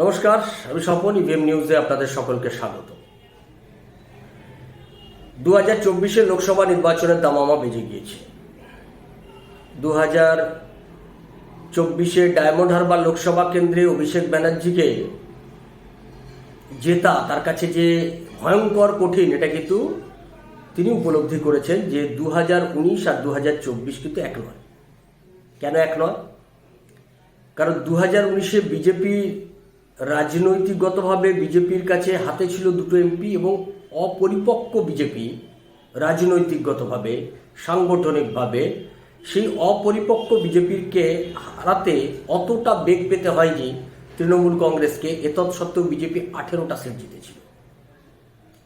নমস্কার, আমি স্বপন ইভিএম নিউজে আপনাদের সকলকে স্বাগত। দু হাজার চব্বিশের লোকসভা নির্বাচনের দামামা বেজে গিয়েছে। দু হাজার চব্বিশে ডায়মন্ড হারবার লোকসভা কেন্দ্রে অভিষেক ব্যানার্জিকে জেতা, তার কাছে যে ভয়ঙ্কর কঠিন, এটা কিন্তু তিনি উপলব্ধি করেছেন যে দু হাজার উনিশ আর দু হাজার চব্বিশ কিন্তু এক নয়। কেন এক নয়? কারণ দু হাজার উনিশে বিজেপি রাজনৈতিকগতভাবে বিজেপির কাছে হাতে ছিল দুটো এমপি এবং অপরিপক্ক বিজেপি রাজনৈতিকগতভাবে, সাংগঠনিকভাবে সেই অপরিপক্ক বিজেপিরকে হারাতে অতটা বেগ পেতে হয়নি তৃণমূল কংগ্রেসকে। এতৎ সত্ত্বেও বিজেপি আঠেরোটা সিট জিতেছিল।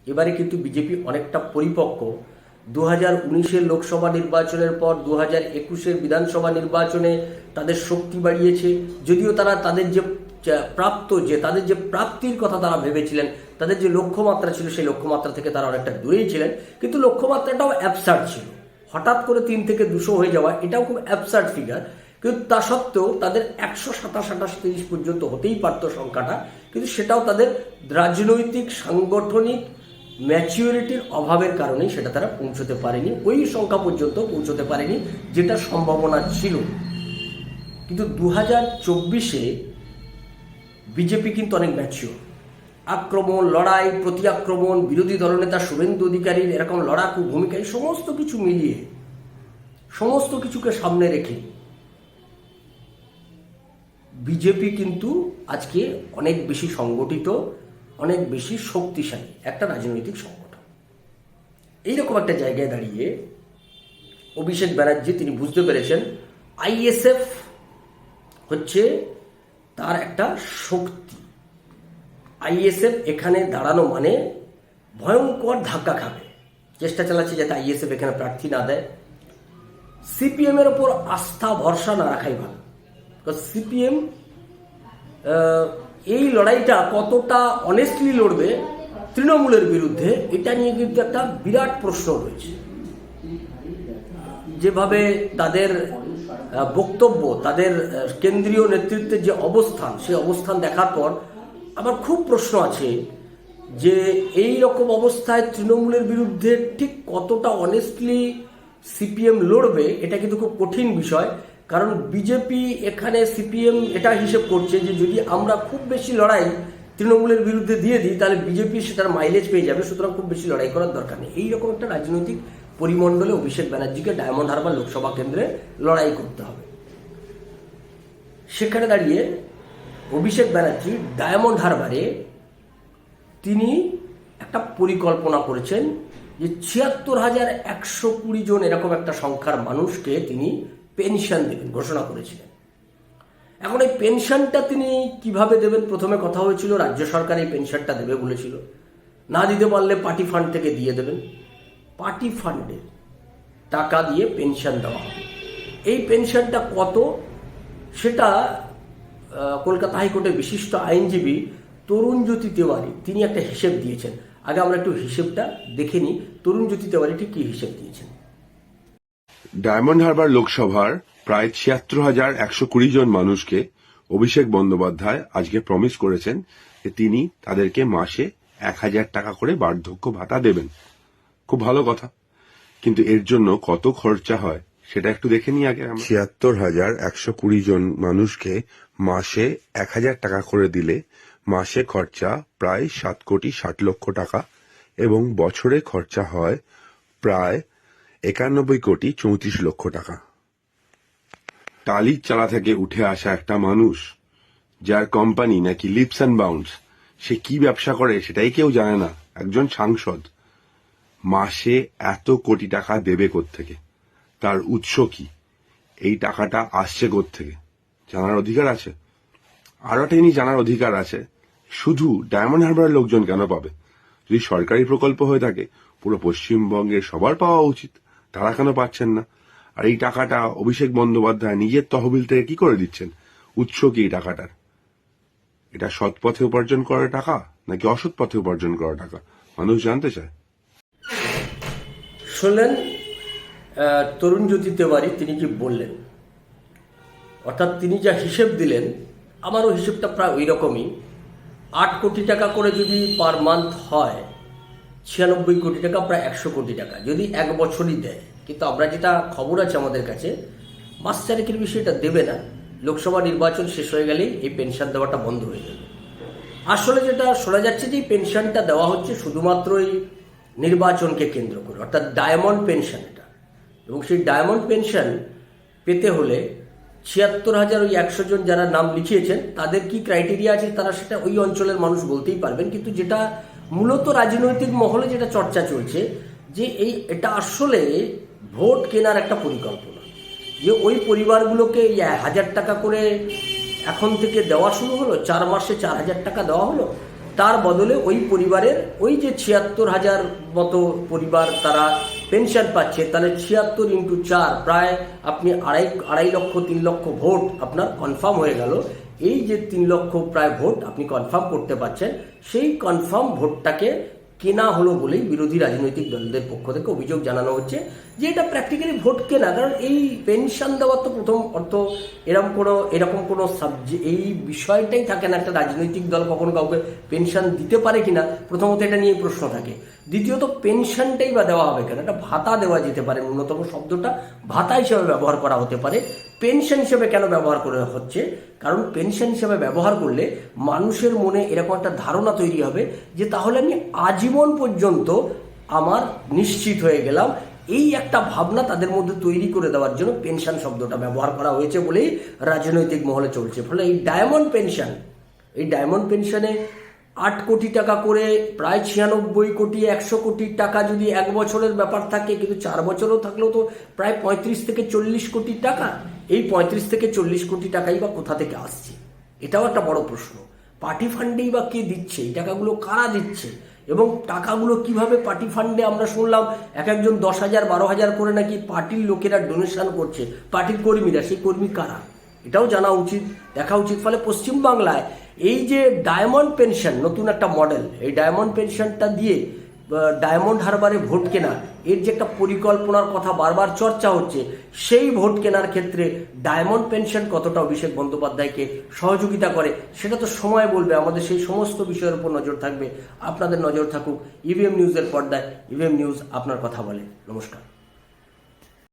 এবারে কিন্তু বিজেপি অনেকটা পরিপক্ক। দু হাজার উনিশের লোকসভা নির্বাচনের পর দু হাজার একুশের বিধানসভা নির্বাচনে তাদের শক্তি বাড়িয়েছে। যদিও তারা তাদের যে যা প্রাপ্ত যে, তাদের যে প্রাপ্তির কথা তারা ভেবেছিলেন, তাদের যে লক্ষ্যমাত্রা ছিল, সেই লক্ষ্যমাত্রা থেকে তারা অনেকটা দূরেই ছিলেন। কিন্তু লক্ষ্যমাত্রাটাও অ্যাবসার্ড ছিল। হঠাৎ করে তিন থেকে দুশো হয়ে যাওয়া, এটাও খুব অ্যাবসার্ড ফিগার কিন্তু তা সত্ত্বেও তাদের একশো সাতাশ, আঠাশ, তিরিশ পর্যন্ত হতেই পারত সংখ্যাটা। কিন্তু সেটাও তাদের রাজনৈতিক, সাংগঠনিক ম্যাচিউরিটির অভাবের কারণেই সেটা তারা পৌঁছতে পারেনি। ওই সংখ্যা পর্যন্ত পৌঁছতে পারেনি, যেটা সম্ভাবনা ছিল। কিন্তু দু হাজার চব্বিশে বিজেপি কিন্তু অনেক ম্যাচিওর আক্রমণ, লড়াই প্রতি আক্রমণ বিরোধী দলনেতা শুভেন্দু অধিকারীর এরকম লড়াকু ভূমিকা সমস্ত কিছু মিলিয়ে, সমস্ত কিছুকে সামনে রেখে বিজেপি কিন্তু আজকে অনেক বেশি সংগঠিত, অনেক বেশি শক্তিশালী একটা রাজনৈতিক সংগঠন। এইরকম একটা জায়গায় দাঁড়িয়ে অভিষেক ব্যানার্জি, তিনি বুঝতে পেরেছেন আইএসএফ হচ্ছে তার একটা শক্তি। আইএসএফ এখানে দাঁড়ানো মানে ভয়ঙ্কর ধাক্কা খাবে। চেষ্টা চালাচ্ছে যাতে আইএসএফ এখানে প্রার্থী না দেয়। সিপিএম এর ওপর আস্থা, ভরসা না রাখাই ভালো। সিপিএম এই লড়াইটা কতটা অনেস্টলি লড়বে তৃণমূলের বিরুদ্ধে, এটা নিয়ে কিন্তু একটা বিরাট প্রশ্ন রয়েছে। যেভাবে তাদের বক্তব্য, তাদের কেন্দ্রীয় নেতৃত্বের যে অবস্থান সেই অবস্থান দেখার পর আমার খুব প্রশ্ন আছে যে এই রকম অবস্থায় তৃণমূলের বিরুদ্ধে ঠিক কতটা অনেস্টলি সিপিএম লড়বে, এটা কিন্তু খুব কঠিন বিষয়। কারণ বিজেপি এখানে সিপিএম এটা হিসেব করছে যে যদি আমরা খুব বেশি লড়াই তৃণমূলের বিরুদ্ধে দিয়ে দিই, তাহলে বিজেপি সেটার মাইলেজ পেয়ে যাবে, সুতরাং খুব বেশি লড়াই করার দরকার নেই। এইরকম একটা রাজনৈতিক পরিমণ্ডলে অভিষেক ব্যানার্জিকে ডায়মন্ড হারবার লোকসভা কেন্দ্রে লড়াই করতে হবে। সেখানে দাঁড়িয়ে অভিষেক ব্যানার্জি ডায়মন্ড হারবারে তিনি একটা পরিকল্পনা করেছেন যে ছিয়াত্তর হাজার একশো কুড়ি জন এরকম একটা সংখ্যার মানুষকে তিনি পেনশন দেবেন ঘোষণা করেছিলেন। এখন এই পেনশনটা তিনি কীভাবে দেবেন? প্রথমে কথা হয়েছিল, রাজ্য সরকার এই পেনশনটা দেবে বলেছিল। না দিতে পারলে পার্টি ফান্ড থেকে দিয়ে দেবেন। পার্টি ফান্ডের টাকা দিয়ে পেনশন দেওয়া হবে। এই পেনশনটা কত? সেটা কলকাতা হাইকোর্টের বিশিষ্ট আইনজীবী তরুণজ্যোতি তেওয়ারি, তিনি একটা হিসেব দিয়েছেন। আগে আমরা একটু হিসেবটা দেখে নিই তরুণজ্যোতি তেওয়ারি ঠিক কি হিসেব দিয়েছেন। ডায়মন্ড হারবার লোকসভার প্রায় ছিয়াত্তর হাজার একশো কুড়ি জন মানুষকে অভিষেক বন্দ্যোপাধ্যায় আজকে প্রমিস করেছেন যে তিনি তাদেরকে মাসে এক হাজার টাকা করে বার্ধক্য ভাতা দেবেন। খুব ভালো কথা। কিন্তু এর জন্য কত খরচা হয়, সেটা একটু দেখে নিই আগে ছিয়াত্তর হাজার একশো কুড়ি জন মানুষকে মাসে এক হাজার টাকা করে দিলে মাসে খরচা প্রায় সাত কোটি ষাট লক্ষ টাকা এবং বছরে খরচা হয় প্রায় একানব্বই কোটি চৌত্রিশ লক্ষ টাকা। টালির চালা থেকে উঠে আসা একটা মানুষ, যার কোম্পানি নাকি লিপস অ্যান্ড বাউন্ডস সে কি ব্যবসা করে সেটাই কেউ জানে না। একজন সাংসদ। মাসে এত কোটি টাকা দেবে থেকে তার উৎস কি? এই টাকাটা আসছে থেকে জানার অধিকার আছে? আরও একটা জিনিস জানার অধিকার আছে। শুধু ডায়মন্ড হারবারের লোকজন কেন পাবে? যদি সরকারি প্রকল্প হয়ে থাকে, পুরো পশ্চিমবঙ্গের সবার পাওয়া উচিত। তারা কেন পাচ্ছেন না? আর এই টাকাটা অভিষেক বন্দ্যোপাধ্যায় নিজের তহবিল থেকে কি করে দিচ্ছেন? উৎস কি এই টাকাটার? এটা সৎ পথে উপার্জন করার টাকা নাকি অসৎ পথে উপার্জন করার টাকা? মানুষ জানতে চায়। শুনলেন আহ, তরুণজ্যোতি তেওয়ারি তিনি কি বললেন? অর্থাৎ তিনি যা হিসেব দিলেন আমারও হিসেবটা প্রায় ওই রকমই। আট কোটি টাকা করে যদি পার মান্থ হয় ছিয়ানব্বই কোটি টাকা প্রায় একশো কোটি টাকা। যদি এক বছরই দেয় কিন্তু আমরা যেটা খবর আছে আমাদের কাছে মাস চারেকের বিষয়টা দেবে না। লোকসভা নির্বাচন শেষ হয়ে গেলেই এই পেনশন দেওয়াটা বন্ধ হয়ে যাবে। আসলে যেটা শোনা যাচ্ছে যে পেনশনটা দেওয়া হচ্ছে শুধুমাত্র এই নির্বাচনকে কেন্দ্র করে, অর্থাৎ ডায়মন্ড পেনশন এটা। এবং সেই ডায়মন্ড পেনশন পেতে হলে ছিয়াত্তর হাজার ওই একশো জন যারা নাম লিখিয়েছেন, তাদের কি ক্রাইটেরিয়া আছে তারা সেটা ওই অঞ্চলের মানুষ বলতেই পারবেন। কিন্তু যেটা মূলত রাজনৈতিক মহলে যেটা চর্চা চলছে, যে এই এটা আসলে ভোট কেনার একটা পরিকল্পনা। যে ওই পরিবারগুলোকে হাজার টাকা করে এখন থেকে দেওয়া শুরু হলো, চার মাসে চার হাজার টাকা দেওয়া হলো তার বদলে ওই পরিবারের ওই যে ছিয়াত্তর হাজার মতো পরিবার তারা পেনশন পাচ্ছে, তাহলে ছিয়াত্তর ইন্টু চার প্রায় আপনি আড়াই আড়াই লক্ষ, তিন লক্ষ ভোট আপনার কনফার্ম হয়ে গেল। এই যে তিন লক্ষ প্রায় ভোট আপনি কনফার্ম করতে পারছেন, সেই কনফার্ম ভোটটাকে কেনা হলো বলেই বিরোধী রাজনৈতিক দলদের পক্ষ থেকে অভিযোগ জানানো হচ্ছে যে এটা প্র্যাকটিক্যালি ভোট কেনা, কারণ এই পেনশন দেওয়ার তো প্রথম অর্থ এরকম কোনো এরকম কোনো সাবজে এই বিষয়টাই থাকে না একটা রাজনৈতিক দল কখনো কাউকে পেনশন দিতে পারে কিনা, প্রথমত এটা নিয়ে প্রশ্ন থাকে। দ্বিতীয়ত পেনশনটাই বা দেওয়া হবে কেন? একটা ভাতা দেওয়া যেতে পারে, ন্যূনতম শব্দটা ভাতা হিসেবে ব্যবহার করা হতে পারে। পেনশন হিসেবে কেন ব্যবহার করে হচ্ছে? কারণ পেনশন হিসেবে ব্যবহার করলে মানুষের মনে এরকম একটা ধারণা তৈরি হবে যে তাহলে আমি আজীবন পর্যন্ত আমার নিশ্চিত হয়ে গেলাম। এই একটা ভাবনা তাদের মধ্যে তৈরি করে দেওয়ার জন্য পেনশন শব্দটা ব্যবহার করা হয়েছে বলেই রাজনৈতিক মহলে চলছে। ফলে এই ডায়মন্ড পেনশন, এই ডায়মন্ড পেনশনে আট কোটি টাকা করে, প্রায় ছিয়ানব্বই কোটি, একশো কোটি টাকা যদি এক বছরের ব্যাপার থাকে, কিন্তু চার বছরও থাকলেও তো প্রায় পঁয়ত্রিশ থেকে চল্লিশ কোটি টাকা। এই পঁয়ত্রিশ থেকে চল্লিশ কোটি টাকাই বা কোথা থেকে আসছে? এটাও একটা বড় প্রশ্ন। পার্টি ফান্ডেই বা কে দিচ্ছে? এই টাকাগুলো কারা দিচ্ছে? এবং টাকাগুলো কীভাবে পার্টি ফান্ডে আমরা শুনলাম এক একজন দশ হাজার, বারো হাজার করে নাকি পার্টির লোকেরা ডোনেশন করছে? পার্টির কর্মীরা, সেই কর্মী কারা? এটাও জানা উচিত, দেখা উচিত। ফলে পশ্চিমবাংলায় এই যে ডায়মন্ড পেনশন নতুন একটা মডেল এই ডায়মন্ড পেনশনটা দিয়ে ডায়মন্ড হারবারে ভোট কেনা, এর যে একটা পরিকল্পনার কথা বারবার চর্চা হচ্ছে, সেই ভোট কেনার ক্ষেত্রে ডায়মন্ড পেনশন কতটা অভিষেক বন্দ্যোপাধ্যায়কে সহযোগিতা করে, সেটা তো সময় বলবে, আমাদের সেই সমস্ত বিষয়ের উপর নজর থাকবে। আপনাদের নজর থাকুক ইভিএম নিউজের পর্দায় ইভিএম নিউজ আপনার কথা বলে। নমস্কার।